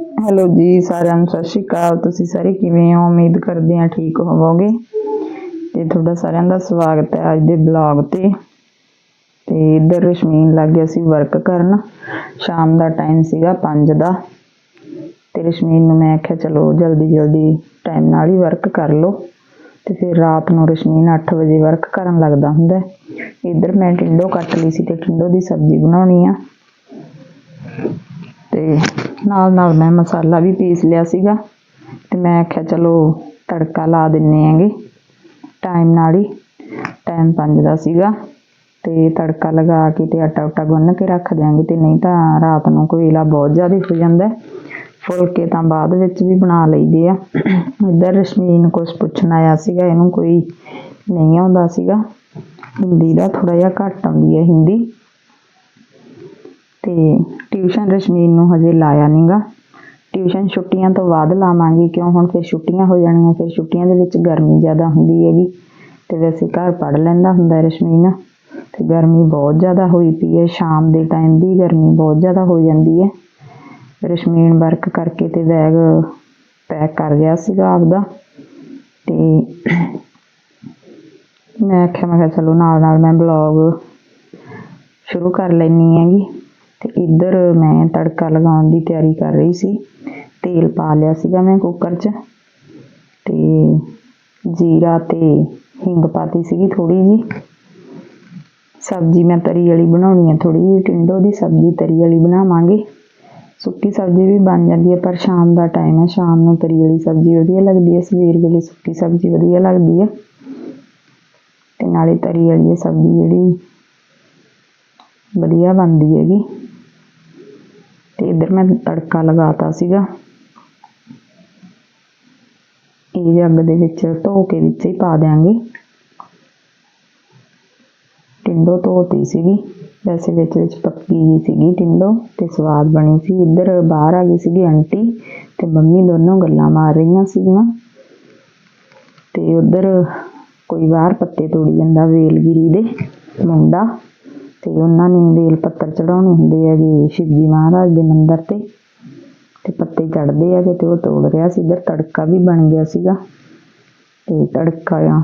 Hello ਜੀ, ਸਾਰਿਆਂ ਨੂੰ ਸਤਿ ਸ਼੍ਰੀ ਅਕਾਲ। ਤੁਸੀਂ ਸਾਰੇ ਕਿਵੇਂ ਹੋ? ਉਮੀਦ ਕਰਦੇ ਹਾਂ ਠੀਕ ਹੋਵੋਗੇ। ਤੇ ਤੁਹਾਡਾ ਸਾਰਿਆਂ ਦਾ ਸਵਾਗਤ ਹੈ ਅੱਜ ਦੇ ਬਲੌਗ ਤੇ। ਤੇ ਇੱਧਰ ਰਸ਼ਮੀਨ ਲੱਗ ਗਿਆ ਸੀ ਵਰਕ ਕਰਨ। ਸ਼ਾਮ ਦਾ ਟਾਈਮ ਸੀਗਾ 5 ਦਾ। ਤੇ ਰਸ਼ਮੀਨ ਨੂੰ ਮੈਂ ਆਖਿਆ, ਚਲੋ ਜਲਦੀ ਜਲਦੀ ਟਾਈਮ ਨਾਲ ਹੀ ਵਰਕ ਕਰ ਲਓ। ਤੇ ਫਿਰ ਰਾਤ ਨੂੰ ਰਸ਼ਮੀਨ 8 ਵਜੇ ਵਰਕ ਕਰਨ ਲੱਗਦਾ ਹੁੰਦਾ ਇੱਧਰ ਮੈਂ ਟਿੰਡੋ ਕੱਟ ਲਈ ਸੀ ਤੇ ਟਿੰਡੋ ਦੀ ਸਬਜ਼ੀ ਬਣਾਉਣੀ ਆ। ਤੇ ਨਾਲ ਨਾਲ ਮੈਂ ਮਸਾਲਾ ਵੀ ਪੀਸ ਲਿਆ ਸੀਗਾ ਤੇ ਮੈਂ ਆਖਿਆ ਚਲੋ ਤੜਕਾ ਲਾ ਦਿੰਨੇ ਆਂਗੇ ਟਾਈਮ ਨਾਲ ਹੀ ਟਾਈਮ 5 ਦਾ ਸੀਗਾ ਤੇ ਤੜਕਾ ਲਗਾ ਕੇ ਤੇ ਆਟਾ ਉਟਾ ਗੁੰਨ ਕੇ ਰੱਖ ਦਿਆਂਗੇ ਤੇ ਨਹੀਂ ਤਾਂ ਰਾਤ ਨੂੰ ਕੋਇਲਾ ਬਹੁਤ ਜ਼ਿਆਦਾ ਹੋ ਜਾਂਦਾ ਫੁਲਕੇ ਤਾਂ ਬਾਅਦ ਵਿੱਚ ਵੀ ਬਣਾ ਲਈਦੇ ਆ। ਇੱਧਰ ਰਸ਼ਮੀਨ ਕੁਛ ਪੁੱਛਣ ਆਇਆ ਸੀਗਾ, ਇਹਨੂੰ ਕੋਈ ਨਹੀਂ ਆਉਂਦਾ ਸੀਗਾ। ਹਿੰਦੀ ਦਾ ਥੋੜਾ ਜਿਹਾ ਘੱਟ ਆਉਂਦੀ ਹੈ ਹਿੰਦੀ। ਤੇ ਟਿਊਸ਼ਨ ਰਸ਼ਮੀਨ ਨੂੰ ਹਜੇ ਲਾਇਆ ਨਹੀਂਗਾ ਟਿਊਸ਼ਨ ਛੁੱਟੀਆਂ ਤੋਂ ਬਾਅਦ ਲਾਵਾਂਗੀ, ਕਿਉਂ? ਹੁਣ ਫਿਰ ਛੁੱਟੀਆਂ ਹੋ ਜਾਣੀਆਂ, ਫਿਰ ਛੁੱਟੀਆਂ ਦੇ ਵਿੱਚ ਗਰਮੀ ਜ਼ਿਆਦਾ ਹੁੰਦੀ ਹੈਗੀ। ਤੇ ਵੈਸੇ ਘਰ ਪੜ ਲੈਂਦਾ ਹੁੰਦਾ ਰਸ਼ਮੀਨ। ਤੇ ਗਰਮੀ ਬਹੁਤ ਜ਼ਿਆਦਾ ਹੋਈ ਪਈ ਹੈ, ਸ਼ਾਮ ਦੇ ਟਾਈਮ ਵੀ ਗਰਮੀ ਬਹੁਤ ਜ਼ਿਆਦਾ ਹੋ ਜਾਂਦੀ ਹੈ। ਰਸ਼ਮੀਨ ਵਰਕ ਕਰਕੇ ਤੇ ਬੈਗ ਪੈਕ ਕਰ ਗਿਆ ਸੀਗਾ ਆਪਦਾ। ਤੇ ਮੈਂ ਆਖਿਆ, ਮੈਂ ਕਿਹਾ ਚਲੋ ਨਾਲ ਨਾਲ ਮੈਂ ਬਲੌਗ ਸ਼ੁਰੂ ਕਰ ਲੈਣੀ ਹੈਗੀ। ਤੇ ਇੱਧਰ ਮੈਂ ਤੜਕਾ ਲਗਾਉਣ ਦੀ ਤਿਆਰੀ ਕਰ ਰਹੀ ਸੀ। ਤੇਲ ਪਾ ਲਿਆ ਸੀਗਾ ਮੈਂ ਕੁੱਕਰ 'ਚ ਤੇ ਜੀਰਾ ਤੇ ਹਿੰਗ ਪਾਤੀ ਸੀਗੀ ਥੋੜੀ ਜੀ ਸਬਜ਼ੀ ਮੈਂ ਤਰੀ ਵਾਲੀ ਬਣਾਉਣੀ ਹੈ ਥੋੜੀ ਜਿਹੀ ਟਿੰਡੋ ਦੀ ਸਬਜ਼ੀ ਤਰੀ ਵਾਲੀ ਬਣਾਵਾਂਗੇ। ਸੁੱਕੀ ਸਬਜ਼ੀ ਵੀ ਬਣ ਜਾਂਦੀ ਹੈ ਪਰ ਸ਼ਾਮ ਦਾ ਟਾਈਮ ਹੈ ਸ਼ਾਮ ਨੂੰ ਤਰੀ ਵਾਲੀ ਸਬਜ਼ੀ ਵਧੀਆ ਲੱਗਦੀ ਹੈ ਸਵੇਰ ਵੇਲੇ ਸੁੱਕੀ ਸਬਜ਼ੀ ਵਧੀਆ ਲੱਗਦੀ ਹੈ ਤੇ ਨਾਲੇ ਤਰੀ ਵਾਲੀ ਇਹ ਸਬਜ਼ੀ ਜਿਹੜੀ ਵਧੀਆ ਬਣਦੀ ਹੈਗੀ। ਤੇ ਇਧਰ ਮੈਂ ਤੜਕਾ ਲਗਾਤਾ ਸੀਗਾ। ਇਹ ਜੱਗ ਦੇ ਵਿੱਚ ਧੋ ਕੇ ਵਿੱਚ ਹੀ ਪਾ ਦਿਆਂਗੇ। ਟਿੰਡੋ ਧੋਤੀ ਸੀਗੀ। ਵੈਸੇ ਵਿੱਚ ਵਿੱਚ ਪੱਕੀ ਹੀ ਸੀਗੀ ਟਿੰਡੋ ਤੇ ਸਵਾਦ ਬਣੀ ਸੀ। ਇੱਧਰ ਬਾਹਰ ਆ ਗਈ ਸੀਗੀ ਆਂਟੀ ਤੇ ਮੰਮੀ ਦੋਨੋਂ ਗੱਲਾਂ ਮਾਰ ਰਹੀਆਂ ਸੀਗੀਆਂ। ਤੇ ਉਧਰ ਕੋਈ ਬਾਹਰ ਪੱਤੇ ਤੋੜੀ ਜਾਂਦਾ ਵੇਲਗਿਰੀ ਦੇ ਮੁੰਡਾ। ਤੇ ਉਹਨਾਂ ਨੇ ਵੇਲ ਪੱਤਰ ਚੜਾਉਣੇ ਹੁੰਦੇ ਹੈਗੇ ਸ਼ਿਵਜੀ ਮਹਾਰਾਜ ਦੇ ਮੰਦਿਰ ਤੇ। ਤੇ ਪੱਤੇ ਚੜਦੇ ਹੈਗੇ ਤੇ ਉਹ ਤੋੜ ਰਿਹਾ ਸੀ, ਇੱਧਰ ਤੜਕਾ ਵੀ ਬਣ ਗਿਆ ਸੀਗਾ। ਤੇ ਤੜਕਾ ਆ,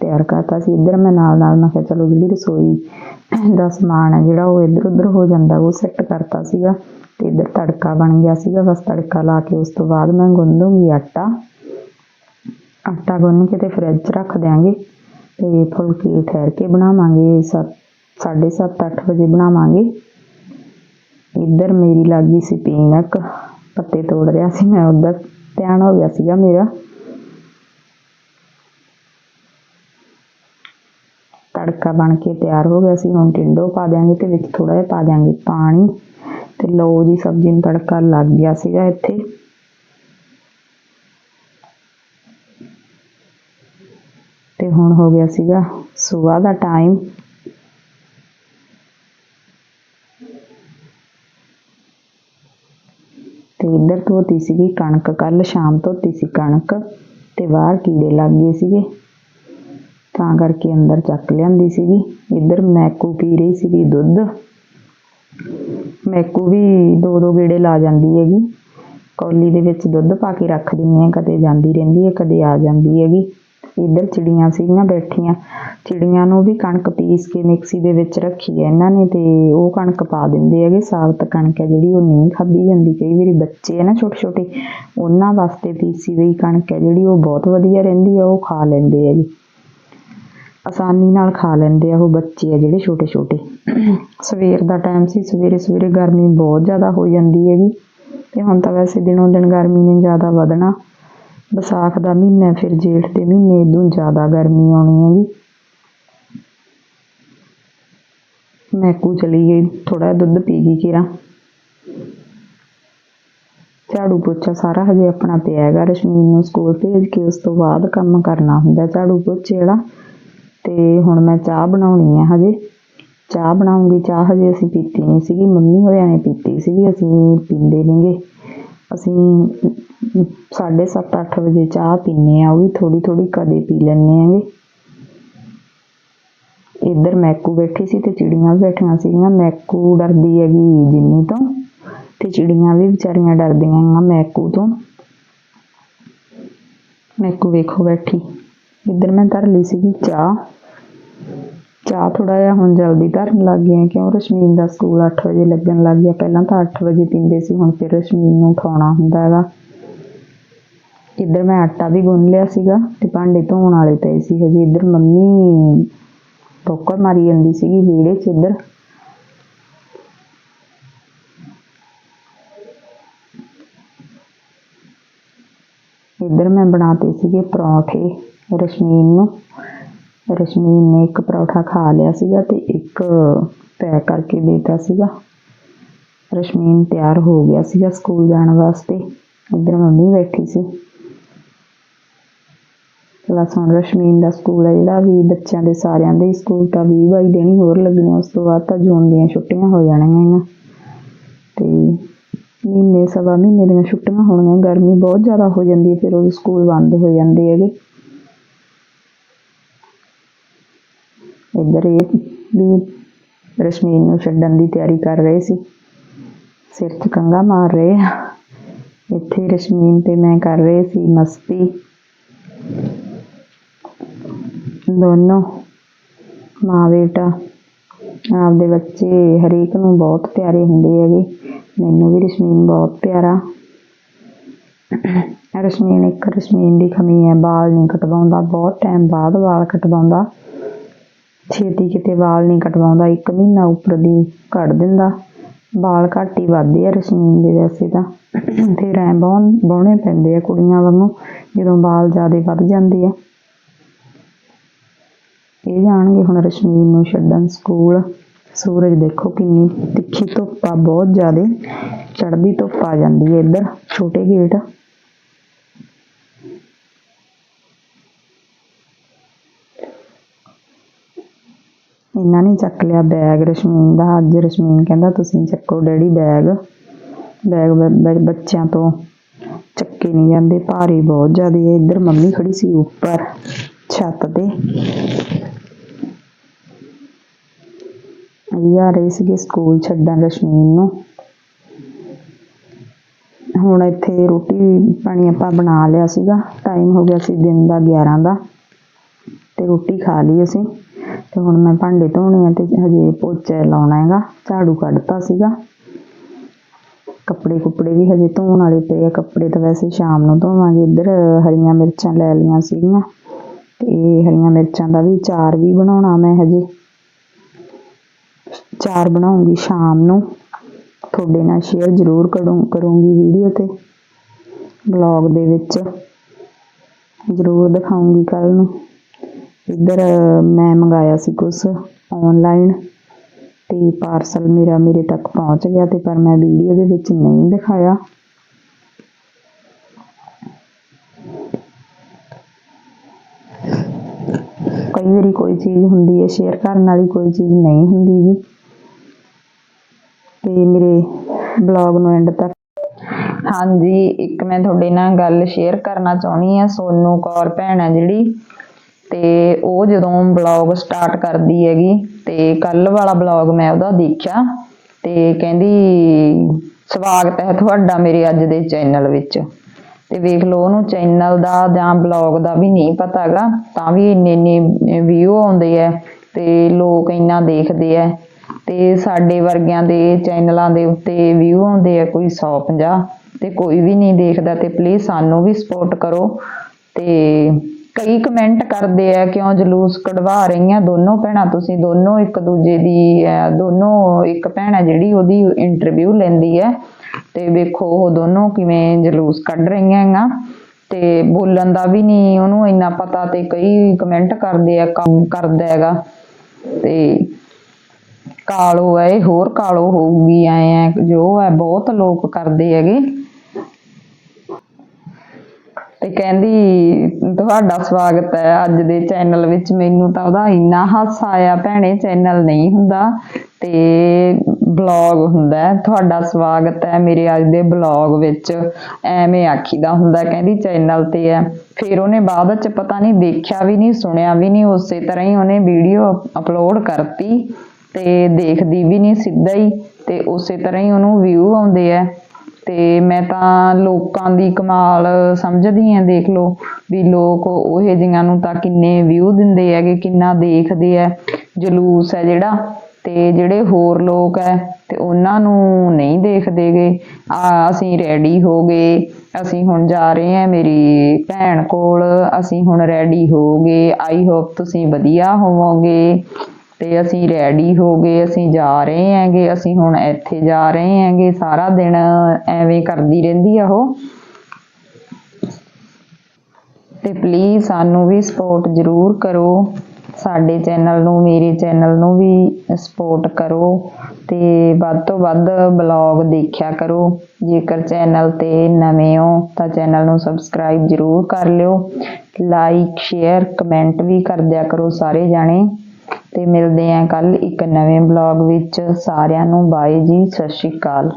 ਤਿਆਰ ਕਰਤਾ ਸੀ। ਇੱਧਰ ਮੈਂ ਨਾਲ ਨਾਲ, ਮੈਂ ਕਿਹਾ ਚਲੋ ਜਿਹੜੀ ਰਸੋਈ ਦਾ ਸਮਾਨ ਹੈ ਜਿਹੜਾ ਉਹ ਇੱਧਰ ਉੱਧਰ ਹੋ ਜਾਂਦਾ, ਉਹ ਸੈੱਟ ਕਰਤਾ ਸੀਗਾ। ਤੇ ਇੱਧਰ ਤੜਕਾ ਬਣ ਗਿਆ ਸੀਗਾ, ਬਸ ਤੜਕਾ ਲਾ ਕੇ ਉਸ ਤੋਂ ਬਾਅਦ ਮੈਂ ਗੁੰਦੂੰਗੀ ਆਟਾ। ਆਟਾ ਗੁੰਨ ਕੇ ਤੇ ਫਰਿੱਜ 'ਚ ਰੱਖ ਦਿਆਂਗੇ। ਤੇ ਫੁਲਕੇ ਠਹਿਰ ਕੇ ਬਣਾਵਾਂਗੇ, ਸੱਤ ਸਾਢੇ ਸੱਤ ਅੱਠ ਵਜੇ ਬਣਾਵਾਂਗੇ ਇੱਧਰ ਮੇਰੀ ਲੱਗੀ ਸੀ ਪੀਣਕ ਪੱਤੇ ਤੋੜ ਰਿਹਾ ਸੀ ਮੈਂ ਉੱਧਰ ਧਿਆਨ ਹੋ ਗਿਆ ਸੀਗਾ ਮੇਰਾ ਤੜਕਾ ਬਣ ਕੇ ਤਿਆਰ ਹੋ ਗਿਆ ਸੀ ਹੁਣ ਟਿੰਡੋ ਪਾ ਦਿਆਂਗੇ ਤੇ ਵਿੱਚ ਥੋੜਾ ਜਿਹਾ ਪਾ ਦਿਆਂਗੇ ਪਾਣੀ ਤੇ ਲਓ ਜੀ ਸਬਜ਼ੀ ਨੂੰ ਤੜਕਾ ਲੱਗ ਗਿਆ ਸੀਗਾ ਇੱਥੇ ਤੇ ਹੁਣ ਹੋ ਗਿਆ ਸੀਗਾ ਸਵੇਰ ਦਾ ਟਾਈਮ ਤੇ ਇੱਧਰ ਧੋਤੀ ਸੀਗੀ ਕਣਕ ਕੱਲ ਸ਼ਾਮ ਧੋਤੀ ਸੀ ਕਣਕ ਤੇ ਬਾਹਰ ਕੀੜੇ ਲੱਗ ਗਏ ਸੀਗੇ। ਤਾਂ ਕਰਕੇ ਅੰਦਰ ਚੱਕ ਲਿਆਂਦੀ ਸੀਗੀ। ਇੱਧਰ ਮੈਕੂ ਪੀ ਰਹੀ ਸੀਗੀ ਦੁੱਧ। ਮੈਕੂ ਵੀ ਦੋ ਦੋ ਗੇੜੇ ਲਾ ਜਾਂਦੀ ਹੈਗੀ। ਕੌਲੀ ਦੇ ਵਿੱਚ ਦੁੱਧ ਪਾ ਕੇ ਰੱਖ ਦਿੰਨੀ ਆ ਕਦੇ ਜਾਂਦੀ ਰਹਿੰਦੀ ਹੈ, ਕਦੇ ਆ ਜਾਂਦੀ ਹੈਗੀ। ਇੱਧਰ ਚਿੜੀਆਂ ਸੀਗੀਆਂ ਬੈਠੀਆਂ। ਚਿੜੀਆਂ ਨੂੰ ਵੀ ਕਣਕ ਪੀਸ ਕੇ ਮਿਕਸੀ ਦੇ ਵਿੱਚ ਰੱਖੀ ਹੈ ਇਹਨਾਂ ਨੇ ਤੇ ਉਹ ਕਣਕ ਪਾ ਦਿੰਦੇ ਹੈਗੇ ਸਾਬਤ ਕਣਕ ਹੈ ਜਿਹੜੀ ਉਹ ਨਹੀਂ ਖਾਧੀ ਜਾਂਦੀ। ਕਈ ਵਾਰੀ ਬੱਚੇ ਹੈ ਨਾ ਛੋਟੇ ਛੋਟੇ ਉਹਨਾਂ ਵਾਸਤੇ ਪੀਸੀ ਹੋਈ ਕਣਕ ਹੈ ਜਿਹੜੀ ਉਹ ਬਹੁਤ ਵਧੀਆ ਰਹਿੰਦੀ ਹੈ ਉਹ ਖਾ ਲੈਂਦੇ ਹੈ ਜੀ ਆਸਾਨੀ ਨਾਲ ਖਾ ਲੈਂਦੇ ਆ ਉਹ ਬੱਚੇ ਆ ਜਿਹੜੇ ਛੋਟੇ ਛੋਟੇ ਸਵੇਰ ਦਾ ਟਾਈਮ ਸੀ ਸਵੇਰੇ ਸਵੇਰੇ ਗਰਮੀ ਬਹੁਤ ਜ਼ਿਆਦਾ ਹੋ ਜਾਂਦੀ ਹੈਗੀ। ਤੇ ਹੁਣ ਤਾਂ ਵੈਸੇ ਦਿਨੋਂ ਦਿਨ ਗਰਮੀ ਨੇ ਜ਼ਿਆਦਾ ਵਧਣਾ। ਵਿਸਾਖ ਦਾ ਮਹੀਨਾ, ਫਿਰ ਜੇਠ ਦੇ ਮਹੀਨੇ, ਇਦੋਂ ਜ਼ਿਆਦਾ ਗਰਮੀ ਆਉਣੀ ਹੈਗੀ ਮੈਕੂ ਚਲੀ ਗਈ ਥੋੜਾ ਦੁੱਧ ਪੀ ਗਈ ਕਿਰਾ। ਝਾੜੂ ਪੋਚਾ ਸਾਰਾ ਹਜੇ ਆਪਣਾ ਪਿਆ ਹੈਗਾ, ਰਸ਼ਮੀਨ ਨੂੰ ਸਕੂਲ ਭੇਜ ਕੇ ਉਸ ਤੋਂ ਬਾਅਦ ਕੰਮ ਕਰਨਾ ਹੁੰਦਾ ਝਾੜੂ ਪੋਚੇ ਵਾਲਾ। ਤੇ ਹੁਣ ਮੈਂ ਚਾਹ ਬਣਾਉਣੀ ਹੈ ਹਜੇ। ਚਾਹ ਬਣਾਉਂਗੀ, ਚਾਹ ਹਜੇ ਅਸੀਂ ਪੀਤੀ ਨਹੀਂ ਸੀਗੀ, ਮੰਮੀ ਹੋਇਆ ਨੇ ਪੀਤੀ ਸੀਗੀ, ਅਸੀਂ ਪੀਂਦੇ ਨਹੀਂਗੇ। ਅਸੀਂ ਸਾਢੇ ਸੱਤ, ਅੱਠ ਵਜੇ ਚਾਹ ਪੀਂਦੇ ਆ ਉਹ ਵੀ ਥੋੜੀ ਥੋੜੀ ਕਦੇ ਪੀ ਲੈਂਦੇ ਆਂਗੇ ਇੱਧਰ ਮੈਕੂ ਬੈਠੀ ਸੀ ਤੇ ਚਿੜੀਆਂ ਵੀ ਬੈਠੀਆਂ ਸੀਗੀਆਂ। ਮੈਕੂ ਡਰਦੀ ਹੈਗੀ ਜਿੰਨੀ ਤੋਂ ਤੇ ਚਿੜੀਆਂ ਵੀ ਵਿਚਾਰੀਆਂ ਡਰਦੀਆਂ ਆ ਮੈਕੂ ਤੋਂ। ਮੈਕੂ ਵੇਖੋ ਬੈਠੀ। ਇੱਧਰ ਮੈਂ ਧਰ ਲਈ ਸੀਗੀ ਚਾਹ। ਚਾਹ ਥੋੜਾ ਜਿਹਾ ਹੁਣ ਜਲਦੀ ਧਰਨ ਲੱਗ ਗਏ ਕਿਉਂ ਰਸ਼ਮੀਨ ਦਾ ਸਕੂਲ 8 ਵਜੇ ਲੱਗਣ ਲੱਗ ਗਿਆ। ਪਹਿਲਾਂ ਤਾਂ 8 ਵਜੇ ਪੀਂਦੇ ਸੀ, ਹੁਣ ਫਿਰ ਰਸ਼ਮੀਨ ਨੂੰ ਉਠਾਉਣਾ ਹੁੰਦਾ ਹੈਗਾ। ਇੱਧਰ ਮੈਂ ਆਟਾ ਵੀ ਗੁੰਨ ਲਿਆ ਸੀਗਾ ਤੇ ਭਾਂਡੇ ਧੋਣ ਵਾਲੇ ਪਏ ਸੀ ਹਜੇ ਇੱਧਰ ਮੰਮੀ ਟੋਕਰ ਮਾਰੀ ਜਾਂਦੀ ਸੀਗੀ ਵਿਹੜੇ 'ਚ ਇੱਧਰ। ਇੱਧਰ ਮੈਂ ਬਣਾਤੇ ਸੀਗੇ ਪਰੌਂਠੇ ਰਸ਼ਮੀਨ ਨੂੰ। ਰਸ਼ਮੀਨ ਨੇ ਇੱਕ ਪਰੌਠਾ ਖਾ ਲਿਆ ਸੀਗਾ ਤੇ ਇੱਕ ਪੈਕ ਕਰਕੇ ਦੇਤਾ ਸੀਗਾ। ਰਸ਼ਮੀਨ ਤਿਆਰ ਹੋ ਗਿਆ ਸੀਗਾ ਸਕੂਲ ਜਾਣ ਵਾਸਤੇ। ਇੱਧਰ ਮੰਮੀ ਬੈਠੀ ਸੀ। ਕਲਾਸ ਹੁਣ ਰਸ਼ਮੀਨ ਦਾ ਸਕੂਲ ਹੈ ਜਿਹੜਾ ਵੀ ਬੱਚਿਆਂ ਦੇ ਸਾਰਿਆਂ ਦੇ ਸਕੂਲ ਤਾਂ 20 22 ਦਿਨ ਹੀ ਹੋਰ ਲੱਗਣੇ ਉਸ ਤੋਂ ਬਾਅਦ ਤਾਂ ਜੂਨ ਦੀਆਂ ਛੁੱਟੀਆਂ ਹੋ ਜਾਣਗੀਆਂ ਤੇ ਮਹੀਨੇ, ਸਵਾ ਮਹੀਨੇ ਦੀਆਂ ਛੁੱਟੀਆਂ ਹੋਣਗੀਆਂ, ਗਰਮੀ ਬਹੁਤ ਜ਼ਿਆਦਾ ਹੋ ਜਾਂਦੀ ਹੈ, ਫਿਰ ਉਹ ਸਕੂਲ ਬੰਦ ਹੋ ਜਾਂਦੇ ਹੈਗੇ। ਇੱਧਰ ਇਹ ਵੀ ਰਸ਼ਮੀਨ ਨੂੰ ਛੱਡਣ ਦੀ ਤਿਆਰੀ ਕਰ ਰਹੇ ਸੀ। ਸਿਰ 'ਚ ਕੰਘਾ ਮਾਰ ਰਹੇ ਆ। ਇੱਥੇ ਰਸ਼ਮੀਨ ਤੇ ਮੈਂ ਕਰ ਰਹੇ ਸੀ ਮਸਤੀ। ਦੋਨੋਂ ਮਾਂ ਬੇਟਾ ਆਪਦੇ ਬੱਚੇ ਹਰੇਕ ਨੂੰ ਬਹੁਤ ਪਿਆਰੇ ਹੁੰਦੇ ਹੈਗੇ। ਮੈਨੂੰ ਵੀ ਰਸ਼ਮੀਨ ਬਹੁਤ ਪਿਆਰਾ। ਰਸ਼ਮੀਨ ਇੱਕ ਰਸ਼ਮੀਨ ਦੀ ਕਮੀ ਹੈ, ਵਾਲ ਨਹੀਂ ਕਟਵਾਉਂਦਾ, ਬਹੁਤ ਟਾਈਮ ਬਾਅਦ ਵਾਲ ਕਟਵਾਉਂਦਾ। ਛੇਤੀ ਕਿਤੇ ਵਾਲ ਨਹੀਂ ਕਟਵਾਉਂਦਾ, ਇੱਕ ਮਹੀਨਾ ਉੱਪਰ ਦੀ ਕੱਢ ਦਿੰਦਾ। ਵਾਲ ਘੱਟ ਹੀ ਵੱਧਦੇ ਆ ਰਸ਼ਮੀਨ ਦੇ ਵੈਸੇ ਤਾਂ। ਫਿਰ ਐਂ ਬਹੁਣ ਬਹੁਣੇ ਪੈਂਦੇ ਆ ਕੁੜੀਆਂ ਵਾਂਗੂ, ਜਦੋਂ ਵਾਲ ਜ਼ਿਆਦਾ ਵੱਧ ਜਾਂਦੇ ਆ। ਇਹ ਜਾਣਗੇ। ਹੁਣ ਰਸ਼ਮੀਨ ਨੂੰ ਛੱਡਣ ਸਕੂਲ। ਸੂਰਜ ਦੇਖੋ ਕਿੰਨੀ ਤਿੱਖੀ ਧੁੱਪ ਆ ਬਹੁਤ ਜ਼ਿਆਦਾ ਚੜ੍ਹਦੀ ਧੁੱਪ ਆ ਜਾਂਦੀ ਹੈ ਇੱਧਰ, ਛੋਟੇ ਗੇਟ। ਇਹਨਾਂ ਨੇ ਚੱਕ ਲਿਆ ਬੈਗ ਰਸ਼ਮੀਨ ਦਾ। ਅੱਜ ਰਸ਼ਮੀਨ ਕਹਿੰਦਾ, ਤੁਸੀਂ ਚੱਕੋ ਡੈਡੀ ਬੈਗ। ਬੈਗ ਬੱਚਿਆਂ ਤੋਂ ਚੱਕੇ ਨਹੀਂ ਜਾਂਦੇ। ਭਾਰੀ ਬਹੁਤ ਜ਼ਿਆਦਾ ਹੈ। ਇੱਧਰ ਮੰਮੀ ਖੜੀ ਸੀ ਉੱਪਰ, ਛੱਤ ਤੇ। ਇਹ ਆ ਰਹੇ ਸੀਗੇ ਸਕੂਲ ਛੱਡਣ ਰਸ਼ਮੀਨ ਨੂੰ। ਹੁਣ ਇੱਥੇ ਰੋਟੀ ਪਾਣੀ ਆਪਾਂ ਬਣਾ ਲਿਆ ਸੀਗਾ। ਟਾਈਮ ਹੋ ਗਿਆ ਸੀ ਦਿਨ ਦਾ 11 ਦਾ ਤੇ ਰੋਟੀ ਖਾ ਲਈ ਅਸੀਂ। ਤੇ ਹੁਣ ਮੈਂ ਭਾਂਡੇ ਧੋਣੇ ਆ ਤੇ ਹਜੇ ਪੋਚਾ ਲਾਉਣਾ ਹੈਗਾ। ਝਾੜੂ ਕੱਢਤਾ ਸੀਗਾ। ਕੱਪੜੇ ਕੁੱਪੜੇ ਵੀ ਹਜੇ ਧੋਣ ਵਾਲੇ ਪਏ ਆ। ਕੱਪੜੇ ਤਾਂ ਵੈਸੇ ਸ਼ਾਮ ਨੂੰ ਧੋਵਾਂਗੇ। ਇੱਧਰ ਹਰੀਆਂ ਮਿਰਚਾਂ ਲੈ ਲਈਆਂ ਸੀਗੀਆਂ। ਤੇ ਹਰੀਆਂ ਮਿਰਚਾਂ ਦਾ ਵੀ ਚਾਰ ਵੀ ਬਣਾਉਣਾ ਮੈਂ ਹਜੇ। ਚਾਰ ਬਣਾਉਂਗੀ ਸ਼ਾਮ ਨੂੰ। ਤੁਹਾਡੇ ਨਾਲ ਸ਼ੇਅਰ ਜ਼ਰੂਰ ਕਰੂੰ, ਕਰੂੰਗੀ ਵੀਡੀਓ ਤੇ। ਬਲੌਗ ਦੇ ਵਿੱਚ। ਜ਼ਰੂਰ ਦਿਖਾਉਂਗੀ ਕੱਲ ਨੂੰ। ਇੱਧਰ ਮੈਂ ਮੰਗਾਇਆ ਸੀ ਕੁਝ ਆਨਲਾਈਨ ਤੇ ਪਾਰਸਲ ਮੇਰਾ ਮੇਰੇ ਤੱਕ ਪਹੁੰਚ ਗਿਆ ਤੇ ਪਰ ਮੈਂ ਵੀਡੀਓ ਦੇ ਵਿੱਚ ਨਹੀਂ ਦਿਖਾਇਆ। ਕਈ ਵਾਰੀ ਕੋਈ ਚੀਜ਼ ਹੁੰਦੀ ਹੈ ਸ਼ੇਅਰ ਕਰਨ ਵਾਲੀ ਕੋਈ ਚੀਜ਼ ਨਹੀਂ ਹੁੰਦੀ ਜੀ ਤੇ ਮੇਰੇ ਬਲੌਗ ਨੂੰ ਐਂਡ ਤੱਕ। ਹਾਂਜੀ, ਇੱਕ ਮੈਂ ਤੁਹਾਡੇ ਨਾਲ ਗੱਲ ਸ਼ੇਅਰ ਕਰਨਾ ਚਾਹੁੰਦੀ ਆ ਸੋਨੂ ਕੌਰ ਭੈਣ ਹੈ ਜਿਹੜੀ। ਤੇ ਉਹ ਜਦੋਂ ਬਲੌਗ ਸਟਾਰਟ ਕਰਦੀ ਹੈਗੀ, ਤੇ ਕੱਲ ਵਾਲਾ ਬਲੌਗ ਮੈਂ ਉਹਦਾ ਦੇਖਿਆ। ਤੇ ਕਹਿੰਦੀ, ਸਵਾਗਤ ਹੈ ਤੁਹਾਡਾ ਮੇਰੇ ਅੱਜ ਦੇ ਚੈਨਲ ਵਿੱਚ। ਤੇ ਵੇਖ ਲਓ, ਉਹਨੂੰ ਚੈਨਲ ਦਾ ਜਾਂ ਬਲੌਗ ਦਾ ਵੀ ਨਹੀਂ ਪਤਾਗਾ ਤਾਂ ਵੀ ਇੰਨੇ ਇੰਨੇ ਵਿਊ ਆਉਂਦੇ ਆ, ਤੇ ਲੋਕ ਇੰਨਾ ਦੇਖਦੇ ਆ। ਤੇ ਸਾਡੇ ਵਰਗਿਆਂ ਦੇ ਚੈਨਲਾਂ ਦੇ ਉੱਤੇ ਵਿਊ ਆਉਂਦੇ ਆ ਕੋਈ 150 ਤੇ ਕੋਈ ਵੀ ਨਹੀਂ ਦੇਖਦਾ ਤੇ ਪਲੀਜ਼ ਸਾਨੂੰ ਵੀ ਸਪੋਰਟ ਕਰੋ। ਤੇ ਕਈ ਕਮੈਂਟ ਕਰਦੇ ਆ ਕਿਉਂ ਜਲੂਸ ਕਢਵਾ ਰਹੀਆਂ ਦੋਨੋਂ ਭੈਣਾਂ ਤੁਸੀਂ? ਦੋਨੋਂ ਇੱਕ ਦੂਜੇ ਦੀ ਅਹ, ਦੋਨੋਂ ਇੱਕ ਭੈਣ ਹੈ ਜਿਹੜੀ ਉਹਦੀ ਇੰਟਰਵਿਊ ਲੈਂਦੀ ਹੈ। ਤੇ ਵੇਖੋ ਉਹ ਦੋਨੋਂ ਕਿਵੇਂ ਜਲੂਸ ਕੱਢ ਰਹੀਆਂ ਹੈਗਾ। ਤੇ ਬੋਲਣ ਦਾ ਵੀ ਨਹੀਂ ਉਹਨੂੰ ਇੰਨਾ ਪਤਾ ਤੇ ਕਈ ਕਮੈਂਟ ਕਰਦੇ ਆ ਕੰਮ ਕਰਦਾ ਹੈਗਾ। ਤੇ ਕਾਲੋ ਹੈ, ਇਹ ਹੋਰ ਕਾਲੋ ਹੋਊਗੀ, ਐ ਐ, ਜੋ ਹੈ, ਬਹੁਤ ਲੋਕ ਕਰਦੇ ਹੈਗੇ। ਤੇ ਕਹਿੰਦੀ, ਤੁਹਾਡਾ ਸਵਾਗਤ ਹੈ, ਅੱਜ ਦੇ ਚੈਨਲ ਵਿੱਚ ਮੈਨੂੰ ਤਾਂ ਉਹਦਾ ਇੰਨਾ ਹਾਸਾ ਆਇਆ, ਭੈਣੇ ਚੈਨਲ ਨਹੀਂ ਹੁੰਦਾ, ਤੇ ਬਲੌਗ ਹੁੰਦਾ ਤੁਹਾਡਾ ਸਵਾਗਤ ਹੈ ਮੇਰੇ ਅੱਜ ਦੇ ਬਲੌਗ ਵਿੱਚ, ਐਵੇਂ ਆਖੀਦਾ ਹੁੰਦਾ, ਕਹਿੰਦੀ ਚੈਨਲ ਤੇ ਹੈ। ਫਿਰ ਉਹਨੇ ਬਾਅਦ ਚ ਪਤਾ ਨਹੀਂ ਦੇਖਿਆ ਵੀ ਨਹੀਂ, ਸੁਣਿਆ ਵੀ ਨਹੀਂ, ਉਸੇ ਤਰ੍ਹਾਂ ਹੀ ਉਹਨੇ ਵੀਡੀਓ ਅਪਲੋਡ ਕਰਤੀ। ਤੇ ਦੇਖਦੀ ਵੀ ਨਹੀਂ ਸਿੱਧਾ ਹੀ ਤੇ ਉਸੇ ਤਰ੍ਹਾਂ ਹੀ ਉਹਨੂੰ ਵਿਊ ਆਉਂਦੇ ਆ। ਤੇ ਮੈਂ ਤਾਂ ਲੋਕਾਂ ਦੀ ਕਮਾਲ ਸਮਝਦੀ ਆ ਦੇਖ ਲਓ ਵੀ ਲੋਕ ਉਹ ਜਿਹੀਆਂ ਨੂੰ ਤਾਂ ਕਿੰਨੇ ਵਿਊ ਦਿੰਦੇ ਹੈਗੇ, ਕਿੰਨਾ ਦੇਖਦੇ ਆ, ਜਲੂਸ ਹੈ ਜਿਹੜਾ ਤੇ ਜਿਹੜੇ ਹੋਰ ਲੋਕ ਹੈ ਤੇ ਉਹਨਾਂ ਨੂੰ ਨਹੀਂ ਦੇਖਦੇਗੇ ਆ, ਅਸੀਂ ਰੈਡੀ ਹੋ ਗਏ, ਅਸੀਂ ਹੁਣ ਜਾ ਰਹੇ ਹਾਂ ਮੇਰੀ ਭੈਣ ਕੋਲ, ਅਸੀਂ ਹੁਣ ਰੈਡੀ ਹੋ ਗਏ ਆਈ ਹੋਪ ਤੁਸੀਂ ਵਧੀਆ ਹੋਵੋਗੇ। ਤੇ ਅਸੀਂ ਰੈਡੀ ਹੋ ਗਏ, ਅਸੀਂ ਜਾ ਰਹੇ ਹੈਗੇ, ਅਸੀਂ ਹੁਣ ਇੱਥੇ ਜਾ ਰਹੇ ਹੈਗੇ, ਸਾਰਾ ਦਿਨ ਐਵੇਂ ਕਰਦੀ ਰਹਿੰਦੀ ਆ ਉਹ। ਤੇ ਪਲੀਜ਼ ਸਾਨੂੰ ਵੀ ਸਪੋਰਟ ਜ਼ਰੂਰ ਕਰੋ, ਸਾਡੇ ਚੈਨਲ ਨੂੰ, ਮੇਰੇ ਚੈਨਲ ਨੂੰ ਵੀ ਸਪੋਰਟ ਕਰੋ ਤੇ ਵੱਧ ਤੋਂ ਵੱਧ ਬਲੌਗ ਦੇਖਿਆ ਕਰੋ। ਜੇਕਰ ਚੈਨਲ ਤੇ ਨਵੇਂ ਹੋ ਤਾਂ ਚੈਨਲ ਨੂੰ ਸਬਸਕ੍ਰਾਈਬ ਜ਼ਰੂਰ ਕਰ ਲਿਓ। ਲਾਈਕ ਸ਼ੇਅਰ ਕਮੈਂਟ ਵੀ ਕਰ ਦਿਆ ਕਰੋ ਸਾਰੇ ਜਾਣੇ। ਤੇ ਮਿਲਦੇ ਆਂ ਕੱਲ ਇੱਕ ਨਵੇਂ ਬਲੌਗ ਵਿੱਚ। ਸਾਰਿਆਂ ਨੂੰ ਬਾਏ ਜੀ, ਸਤਿ ਸ਼੍ਰੀ ਅਕਾਲ।